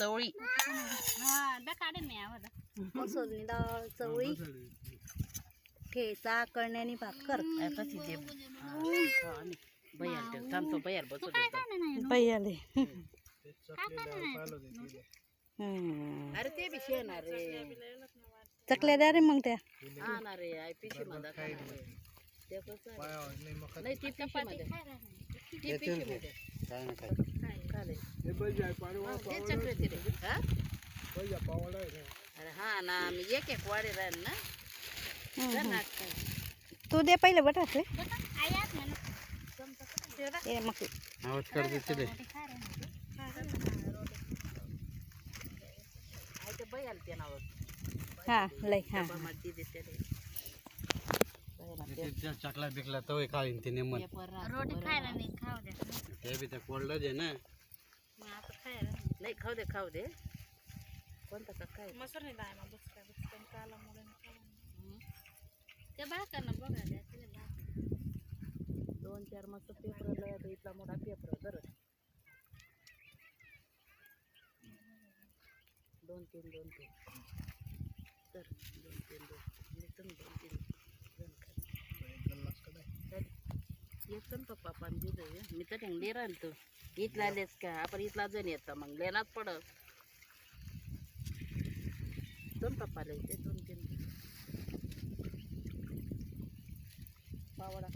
चवळी. मसूरनी डाळ चवळी. ठेचा कळण्यानी भाकर आता तिथे ठेव थांबतो बसू अरे ते बी शेणार. रे चकल्या द्या रे मग त्या. हा ना रे आय पिशी मध्ये? नाही ती पिशी मध्ये ती पिशी मध्ये हा, ते चक्राती रे हा? अरे हा ना मी एक एक वाडे राहील ना. जर. तू दे पहिले बटाटे. ए मग आहे ते ते हा लय हा ती देते रे चकला बिकला तो खाईन ते पेपर रोटी खायला नाही खाऊ द्या ते बी त्या कोल्ड दे ना. मग आता खायला नाही खाऊ दे खाऊ दे. कोणता का काय? मसूर नाही दाय मग बुचका बुचका काला मुळे ते भाकर बघा द्या तिला दोन चार मस्त पेपर लय आता इथला मोठा पेपर जर दोन तीन दोन तीन. तर दोन तीन दोन. दोन तीन दोन खाली. नुकसान पण पप्पा पण दिलं मी तर ठेवले राहिल तू. इथला आलेस का? आपण इथला जण येतो मग. लेनात पडत. दोन पप्पाला येते दोन तीन. पावडा.